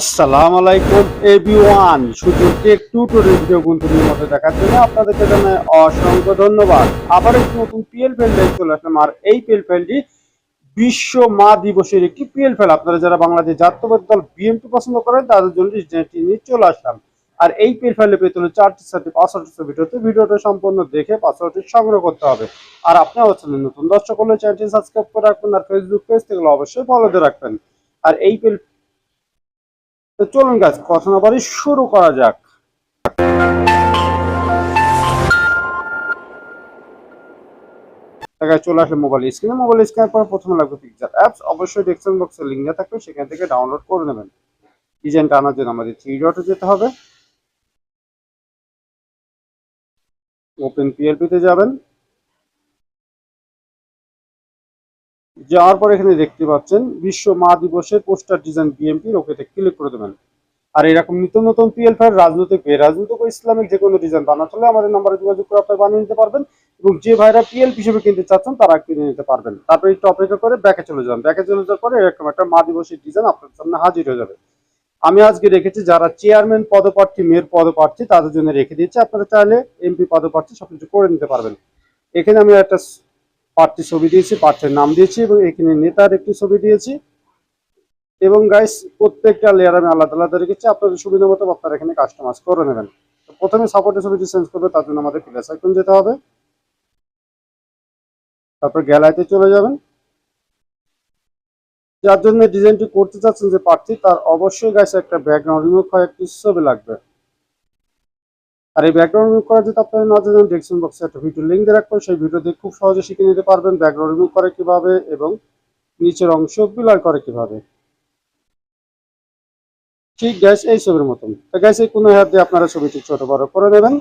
আসসালামু আলাইকুম শুধু টিউটোরিয়াল ভিডিও কিন্তু মতো দেখার জন্য আপনাদেরকে জানাই অসংখ্য ধন্যবাদ। আবার একটি নতুন পিএল ফেল লাইভ চলে আসলাম, আর এই পিএল ফেলটি বিশ্ব মা দিবসের একটি পিএল ফেল আপনারা যারা বাংলাদেশ জাতীয়বাদী দল বিএনপি পছন্দ করেন, তাদের জন্য নিয়ে চলে আসলাম। আর এই পিএল ফাইলে পেতে হলে চারটি সাথে পাসওয়ার্ড ভিডিওতে ভিডিওটা সম্পূর্ণ দেখে পাসওয়ার্ডটি সংগ্রহ করতে হবে। আর আপনারা হচ্ছেন নতুন দর্শক হলে চ্যানেলটি সাবস্ক্রাইব করে রাখবেন, আর ফেসবুক পেজ থেকে অবশ্যই ফলো দিয়ে রাখবেন। আর এই পিএল তো চলুন গাছ কথা না শুরু করা যাক। চলে আসে মোবাইল মোবাইল পর প্রথমে লাগবে অ্যাপস অবশ্যই থাকবে, সেখান থেকে ডাউনলোড করে নেবেন। জন্য আমাদের থ্রি যেতে হবে। ওপেন পিএলপিতে যাবেন। যাওয়ার পর এখানে দেখতে পাচ্ছেন বিশ্ব মা দিবসের পোস্টার ডিজাইন বিএমপির ওকেতে ক্লিক করে দেবেন। আর এরকম নিত্য নতুন পিএল ফাইল রাজনৈতিক বেরাজনৈতিক ও ইসলামিক যে কোনো ডিজাইন বানাতে হলে আমাদের নাম্বারে যোগাযোগ করে আপনারা বানিয়ে নিতে পারবেন এবং যে ভাইরা পিএল হিসেবে কিনতে চাচ্ছেন তারা কিনে নিতে পারবেন। তারপরে একটু অপেক্ষা করে ব্যাকে চলে যান। ব্যাকে চলে যাওয়ার পরে এরকম একটা মা দিবসের ডিজাইন আপনার সামনে হাজির হয়ে যাবে। আমি আজকে রেখেছি যারা চেয়ারম্যান পদপ্রার্থী মেয়র পদপ্রার্থী, তাদের জন্য রেখে দিয়েছি। আপনারা চাইলে এমপি পদপ্রার্থী সবকিছু করে নিতে পারবেন। এখানে আমি একটা প্রার্থী ছবি দিয়েছি প্রার্থীর নাম দিয়েছি এবং এখানে নেতার একটি ছবি দিয়েছি। এবং গাইস প্রত্যেকটা লেয়ার আমি আলাদা আলাদা রেখেছি। আপনাদের সুবিধা মতো আপনারা এখানে কাস্টমাইজ করে নেবেন। তো প্রথমে সাপোর্টের ছবিটি চেঞ্জ করবে, তার জন্য আমাদের প্লেস আইকন যেতে হবে। তারপর গ্যালারিতে চলে যাবেন। যার জন্য ডিজাইনটি করতে চাচ্ছেন যে প্রার্থী তার অবশ্যই গাইস একটা ব্যাকগ্রাউন্ড রিমুভ করা একটি ছবি লাগবে। আর এই ব্যাকগ্রাউন্ড রিমুভ করার যদি আপনারা না জানেন ডেসক্রিপশন বক্সে একটা ভিডিও লিঙ্ক দিয়ে রাখব সেই ভিডিও দিয়ে খুব সহজে শিখে নিতে পারবেন ব্যাকগ্রাউন্ড রিমুভ করে কীভাবে এবং নিচের অংশ বিলার করে কীভাবে। ঠিক গ্যাস এই ছবির মতন। তো গ্যাস এই কোনো হাত দিয়ে আপনারা ছবিটি ছোট বড় করে দেবেন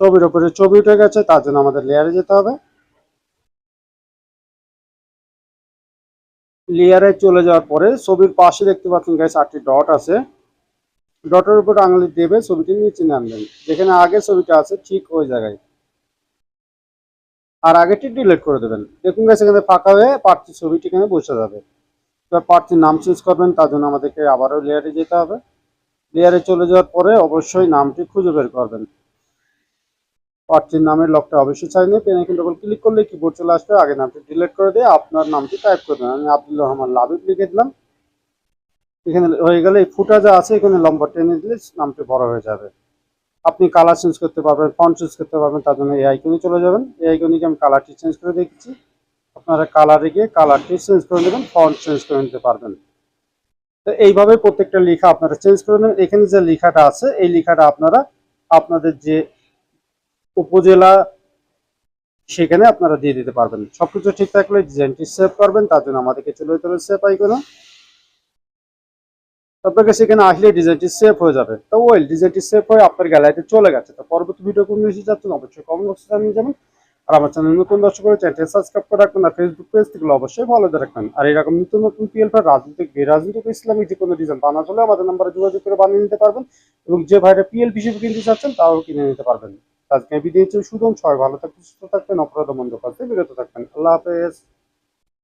ছবির উপরে ছবি উঠে গেছে, তার জন্য আমাদের লেয়ারে যেতে হবে। লেয়ারে চলে যাওয়ার পরে ছবির পাশে দেখতে পাচ্ছেন গ্যাস আটটি ডট আছে। ডটের উপর আঙুলি দেবে, ছবিটি নিচে নামবেন। যেখানে আগে ছবিটা আছে, ঠিক ওই জায়গায়। আর আগেটি ডিলিট করে দেবেন। দেখুন গেছে এখানে ফাঁকা হয়ে প্রার্থী ছবিটি এখানে বসে যাবে। এবার প্রার্থীর নাম চেঞ্জ করবেন, তার জন্য আমাদেরকে আবারও লেয়ারে যেতে হবে। লেয়ারে চলে যাওয়ার পরে অবশ্যই নামটি খুঁজে বের করবেন। প্রার্থীর নামের লকটা অবশ্যই চাই নিয়ে পেনে কিন্তু ডবল ক্লিক করলে কিবোর্ড চলে আসবে। আগে নামটি ডিলিট করে দিয়ে আপনার নামটি টাইপ করে দেবেন। আমি আব্দুল রহমান লাবিব লিখে দিলাম। এখানে হয়ে গেলে এই ফুটা যা আছে, এখানে লম্বা টেনে দিলে নামটি বড় হয়ে যাবে। আপনি কালার চেঞ্জ করতে পারবেন ফন্ট চেঞ্জ করতে পারবেন, তার জন্য এই আইকনে চলে যাবেন। এই আইকনে আমি কালারটি চেঞ্জ করে দেখেছি। আপনারা কালারে গিয়ে কালারটি চেঞ্জ করে নেবেন ফন্ট চেঞ্জ করে নিতে পারবেন। তো এইভাবে প্রত্যেকটা লেখা আপনারা চেঞ্জ করে নেবেন। এখানে যে লেখাটা আছে, এই লেখাটা আপনারা আপনাদের যে উপজেলা, সেখানে আপনারা দিয়ে দিতে পারবেন। সবকিছু ঠিক থাকলে ডিজাইনটি সেভ করবেন, তার জন্য আমাদেরকে চলে হবে সেভ আইকনে আপনাকে সেখানে আসলে ডিজাইনটি সেভ হয়ে যাবে। তো ওয়েল ডিজাইনটি সেভ হয়ে আপনার গ্যালারিতে চলে গেছে। তো পরবর্তী ভিডিও কোন বেশি যাচ্ছেন অবশ্যই কমেন্ট বক্সে জানিয়ে যাবেন আর আমার চ্যানেল নতুন দর্শক করে চ্যানেলটি সাবস্ক্রাইব করে রাখবেন আর ফেসবুক পেজ থেকে অবশ্যই ফলো রাখবেন। আর এরকম নতুন নতুন পিএল ফার রাজনৈতিক, বেরাজনৈতিক ইসলামিক যে কোনো ডিজাইন বানাতে হলে আমাদের নাম্বারে যোগাযোগ করে বানিয়ে নিতে পারবেন এবং যে ভাইরা পিএল হিসেবে কিনতে চাচ্ছেন তাও কিনে নিতে পারবেন। আজকে বিদায় সুদন সবাই ভালো থাকবেন, সুস্থ থাকবেন, অপরাধ মন্দ করতে বিরত থাকবেন। আল্লাহ হাফেজ।